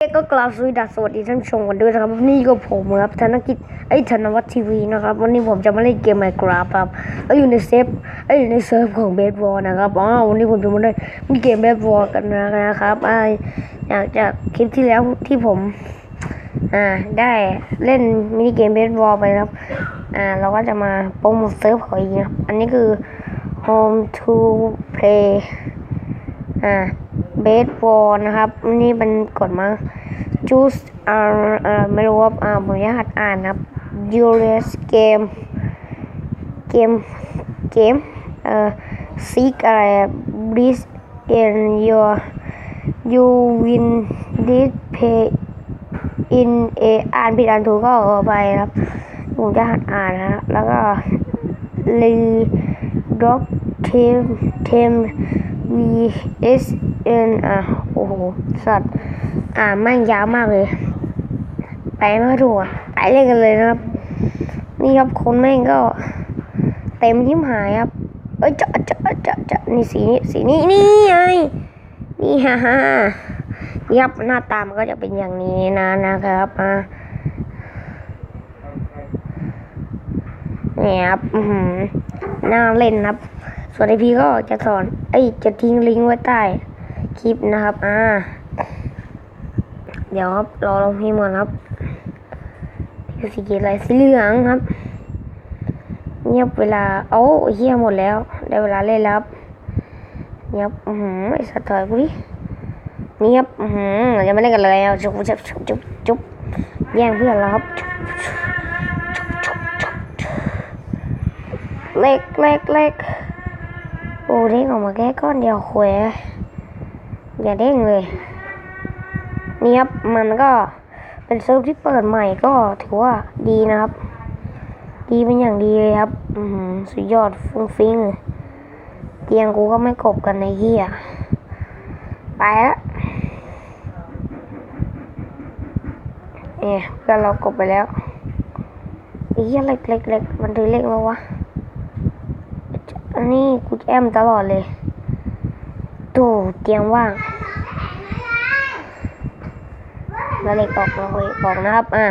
ก็กล่าวสวัสดีสวัสดีท่านผู้ชมกันด้วยนะครับนี่ก็ผมครับธนกิจไอ้ธนวัฒน์ทีวีนะครับวันนี้ผมจะมาเล่นเกมไมค์ครับครับเอ้อยู่ในเซฟเอ้อยู่ในเซิร์ฟของเบสบอลนะครับอ๋อวันนี้ผมจะมาเล่นเกมเบสบอลกันนะครับไอ่อยากจากคลิปที่แล้วที่ผมอ่าได้เล่นมินิเกมเบสบอลไปครับอ่าเราก็จะมาโปรโมทเซิร์ฟเขาอีกนะอันนี้คือ home to play อ่า เบสบอลนะครับ นี่เป็นกฎมา choose อ่าอ่าไม่รู้ว่าอ่าผมจะหัดอ่านนะครับ Julius game เกมเกมเอ่อ seek อะไร breeze in your you win this pay in a อ่านผิดอ่านถูกก็ขอไปครับผมจะหัดอ่านนะ แล้วก็รีด็อกเทมเทม V S N อะ โอ้โห สัตว์ อ่าแม่งยาวมากเลย ไปไม่ถูกอะ ไปเล่นกันเลยนะครับ นี่ครับคนแม่งก็ เต็มยิ้มหายครับ เอ้ยจะจะจะจะนี่สีนี้สีนี้นี่ไงนี่ฮ่าฮ่ายับหน้าตามันก็จะเป็นอย่างนี้นะนะครับอ่านี่ครับอืน่าเล่นครับ ส่วนไอพีก็จะสอน เอ้ย จะทิ้งลิงก์ไว้ใต้ คลิปนะครับ อ่า เดี๋ยวครับ รอลองพิมพ์ก่อนครับพี่สีเขียวอะไรสีเหลืองครับ เงียบเวลา เอ้าเฮียหมดแล้ว ได้เวลาเล่นแล้วครับเงียบอือหือไอสัตว์ถอยกูดิเงียบอือหือเราจะไม่เล่นกันเลยเอาจุ๊บจุ๊บจุ๊บจุ๊บจุ๊บแย่งเพื่อนแล้วครับเล็กเล็กเล็กโอ้เด้งออกมาแค่ก้อนเดียวแขว อย่าเด้งเลยนี่ครับมันก็เป็นเซิร์ฟที่เปิดใหม่ก็ถือว่าดีนะครับ ดีเป็นอย่างดีเลยครับ อืสุดยอดฟุ้งฟิ้งเตียงกูก็ไม่กบกันในเฮียไปละเอ๊ะเพื่อนเรากบไปแล้วไอ้เฮียเล็กเล็กเล็กมันถือเล็กมาวะอันนี้กูแอมตลอดเลย ตูเตียงว่างแล้วเล็กออกเราเลยออกนะครับ อะ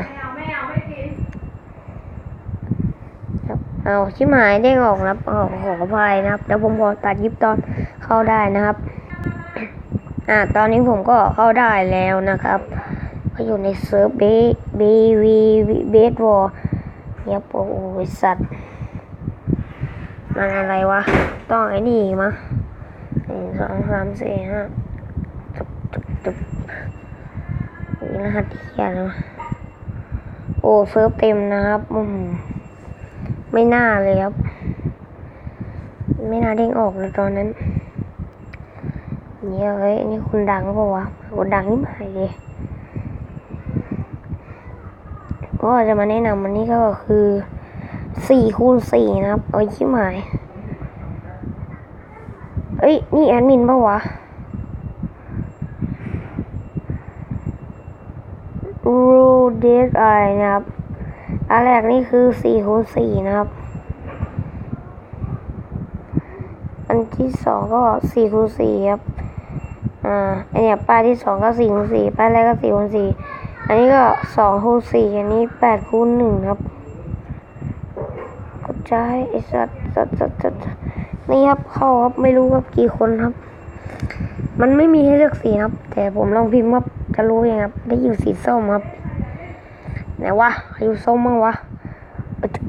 เอาชิมหายได้ออกนะครับออกขออภัยนะครับเดี๋ยวผมขอตัดยิบตอนเข้าได้นะครับ อะตอนนี้ผมก็เข้าได้แล้วนะครับก็อยู่ในเซิร์ฟเบบีวีเบสวอลเนี่ยโอ้ยสัตว์ มันอะไรวะ ต้องไอ้นี่มะ นึ่งสองสามสี่ห้าจุบจุบจุบมีรหัสเทียนวโอ้เซิร์ฟเต็มนะครับอืมไม่น่าเลยครับ ไม่น่าเด้งออกเลยตอนนั้นเนี่ยเฮ้ยนี่คุณดังปล่าวะคุณดังนี่หมายเลยก็จะมาแนะนำวันนี้ก็คือสี่คูณสี่นะครับ เอาชิบหาย อ้ย นี่แอดมินปะวะรูเดสอะไรนะครับ อันแรกนี่คือสี่คูณสี่นะครับ อันที่สองก็สี่คูณสี่ครับ อ่า อันเนี้ยป้ายที่สองก็สี่คูณสี่ป้ายแรกก็สี่คูณสี่อันนี้ก็สองคูณสี่อันนี้แปดคูณหนึ่งครับกดใจไอ้สัตว์สัตว์สัตว์สัตว์ นี่ครับเข้าครับไม่รู้ครับกี่คนครับ มันไม่มีให้เลือกสีครับ แต่ผมลองพิมพ์ว่าจะรู้ยังครับ ได้อยู่สีส้มครับไหนวะอยู่ส้มบ้างวะเอะจะ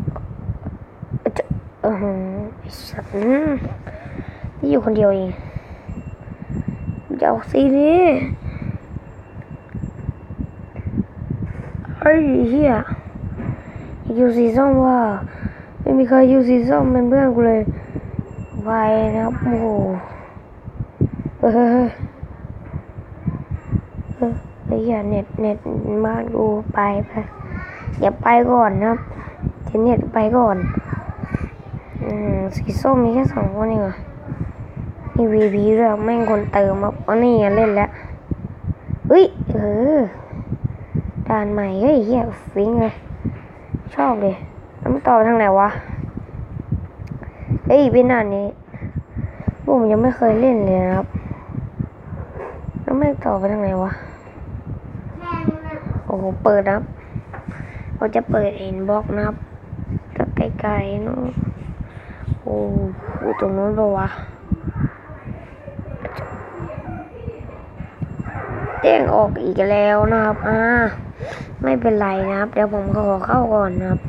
เอะจะเออหือไอ้สัตว์นี่อยู่คนเดียวเองจะเอาสีนี้ไอ้เหี้ยอยากอยู่สีส้มว่ะไม่มีใครอยู่สีส้มเป็นเพื่อนกูเลย ไวนะครับโอ้โหเออเออเออไอ้เน็ตเน็ตบ้านกูไปไปอย่าไปก่อนนะครับเทเน็ตไปก่อน อืมสีส้มมีแค่สองคนเองเหรอนี่วีพีด้วยแม่งคนเติมครับอันนี้ไงเล่นแล้วเฮ้ยเออด่านใหม่เฮ้ยเหี้ยฟิงเลยชอบเลยแล้วมันต่อทางไหนวะ เฮ้ยเป็นด่านนี้ผมยังไม่เคยเล่นเลยนะครับ แล้วไม่ต่อไปทางไหนวะผมเปิดนะครับเราจะเปิดเห็นบล็อกนะครับจะไกลๆเนาะโอ้โหตรงนู้นปะวะแจ้งออกอีกแล้วนะครับ อ่า ไม่เป็นไรนะครับ เดี๋ยวผมขอเข้าก่อนนะครับ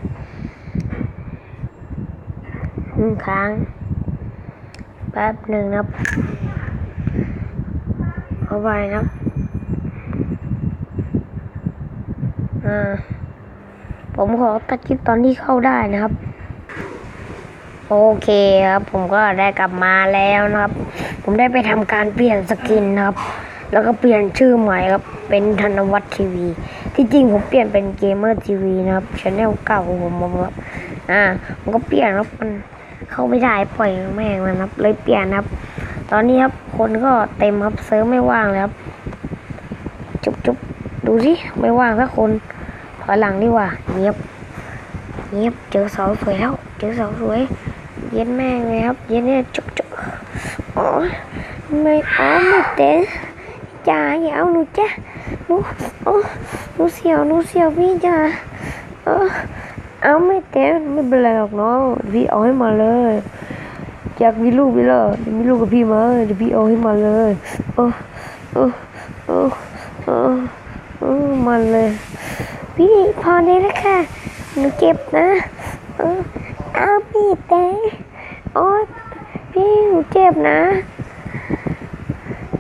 หนึ่งครั้ง แป๊บหนึ่งนะครับเอาไปนะอ่าผมขอตัดคลิปตอนที่เข้าได้นะครับ โอเคครับ ผมก็ได้กลับมาแล้วนะครับ ผมได้ไปทำการเปลี่ยนสกินนะครับ แล้วก็เปลี่ยนชื่อใหม่ครับ เป็นธนวัฒน์ทีวี ที่จริงผมเปลี่ยนเป็นเกมเมอร์ทีวีนะครับชแนลเก่าของผมครับอ่าผมก็เปลี่ยนครับมัน เข้าไม่ได้ปล่อยแม่งมันครับเลยเปลี่ยนครับ ตอนนี้ครับคนก็เต็มครับเซิร์ฟไม่ว่างแล้วครับ จุบจุบดูสิไม่ว่างสักคนถอยหลังดีกว่าเงียบเงียบเจอเสาสวยแล้ว เจอเสาสวย เย็นแม่งเลยครับ เย็นเนี่ยจุกจุกอ๋อไม่อ๋อไม่เต้นจ้าอย่าเอาหนูจ้ะหนูอ๋อหนูเสียวหนูเสียวพี่จ้าเออ เอาไม่เต้ไม่เป็นไรหรอกน้องพี่เอาให้มาเลยอยากมีลูกพี่เหรอเดี๋ยมีลูกกับพี่มาเดี๋ยวพี่เอาให้มาเลยเออเออเออเออเออมาเลย พี่พอได้แล้วค่ะหนูเจ็บนะเออเอาพี่เต้โอ๊ยพี่หนูเจ็บนะ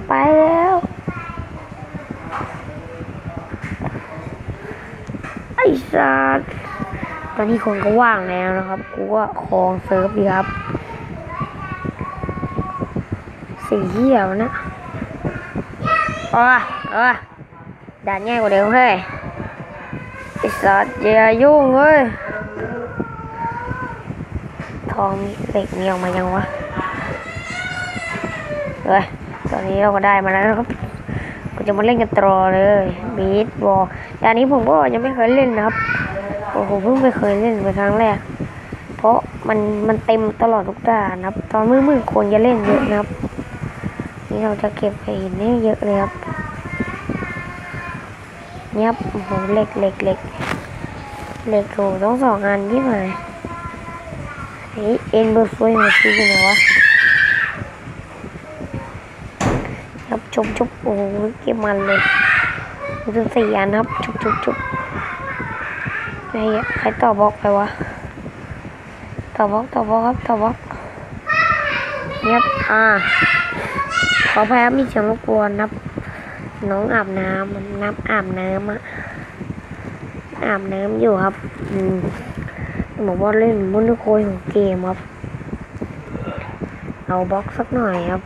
ไปแล้วไอ้สัสต อนนี้คนก็ว่างแล้วนะครับ กูก็คลองเซิร์ฟดีครับสีเหี้ยวนะอ๋อเออด่านง่ายกว่าเดิมเฮ้ยไอ้สัตว์อย่ายุ่งเว้ย ทองมีเหล็กมีออกมายังวะ เฮ้ย ตอนนี้เราก็ได้มาแล้วนะครับก็จะมาเล่นกันต่อเลย บีทบอลด่านนี้ผมก็ยังไม่เคยเล่นนะครับ อ้โหเพิ่งไม่เคยเล่นเป็นครั้งแรก เพราะมันมันเต็มตลอดทุกด่านนะครับ ตอนมืดๆคนจะเล่นเยอะนะครับ นี่เราจะเก็บไปหินนี่เยอะเลยครับเนี่ยครับโอ้โหเหล็กเหล็กเหล็กเหล็กโหต้องสองอันที่ไหนเฮ้ยเอ็นเบอร์ฟวยมาซื้ออยู่ไหนวะครับจุบจุบโอ้โหเก็บมันเลยมันจะสี่อันครับจุบจุบจุบ เฮียใครต่อบล็อกไปวะ ต่อบล็อกต่อบล็อกครับต่อบล็อกเนี่ยบอ่าขออภัยครับมีเสียงรบกวนนะครับ น้องอาบน้ำมันน้ำอาบน้ำอะอาบน้ำอยู่ครับ อืมบอกว่าเล่นมุนโคยของเกมครับ เอาบล็อกสักหน่อยครับ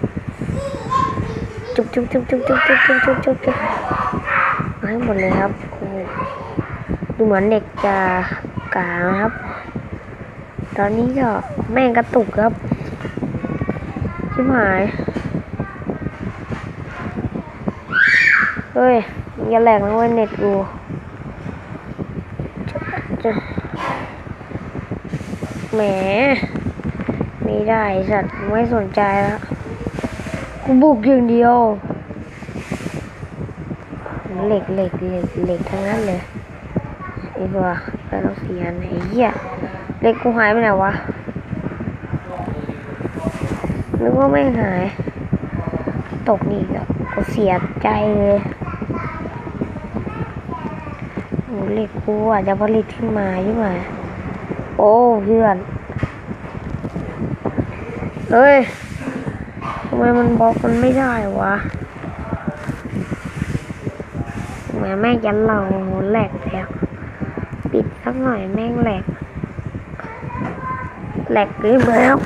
จุ๊บจุ๊บจุ๊บจุ๊บจุ๊บจุ๊บจุ๊บจุ๊บจุบจุบเอาให้หมดเลยครับ ดูเหมือนเด็กจะกลางนะครับ ตอนนี้ก็แม่งกระตุกครับ ชิบหาย เฮ้ยอย่าแหลกนะเว้ยเน็ตกูจะแหมไม่ได้สัตว์ไม่สนใจแล้วกูบุกอย่างเดียวเหล็กเหล็กเหล็กเหล็กทั้งนั้นเลย อ้ตัวแล้วเราเสียไอ้เหี้ยเล็กกูหายไปไหนวะนึกว่าไม่หาย ตกนี่ก็กูเสียใจเลยโอ้เล็กกูอาจจะผลิตขึ้นมาใช่ไหมโอ้เพื่อนเฮ้ยทำไมมันบล็อกมันไม่ได้วะแหมแม่ยันเราแหลกแล้ว các người mang lạc. Lạc cái béo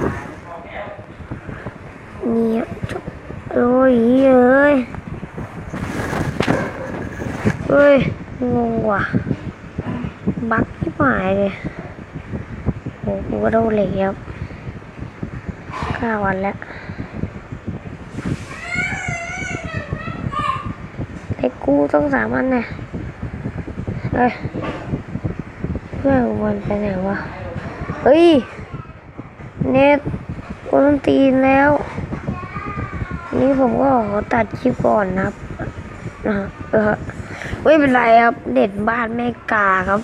nhiều chút. Ôi ơi. Ơi ngu quá. Bắt cái ngoài rồi ủa đâu liệp cao là cái cu trong giảm ăn này. Đây. เพื่อนวันไปไหนวะ เฮ้ย เน็ตกูต้องตีนแล้ว นี่ผมก็ขอตัดคลิปก่อนนะครับอะเออไม่เป็นไรครับ เด็ดบ้านแม่กาครับ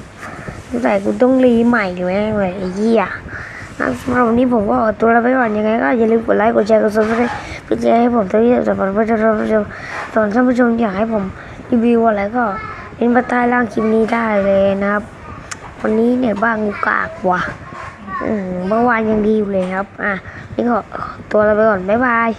สงสัยกูต้องรีใหม่หรือไงเลยไอ้เหี้ยอะสำหรับวันนี้ผมก็ขอตัวลาไปก่อนยังไงก็อย่าลืมกดไลค์กดแชร์กดซับสไครต์เพื่อจะให้ผมตัวที่จะสอนผู้ชมสอนท่านผู้ชมอยากให้ผมรีวิวอะไรก็เป็นมาใต้ล่างคลิปนี้ได้เลยนะครับ วันนี้เนี่ยบ้างกูกากว่ะอืมเมื่อวานยังดีอยู่เลยครับ อะ นี่ก็ขอตัวเราไปก่อน บ๊ายบาย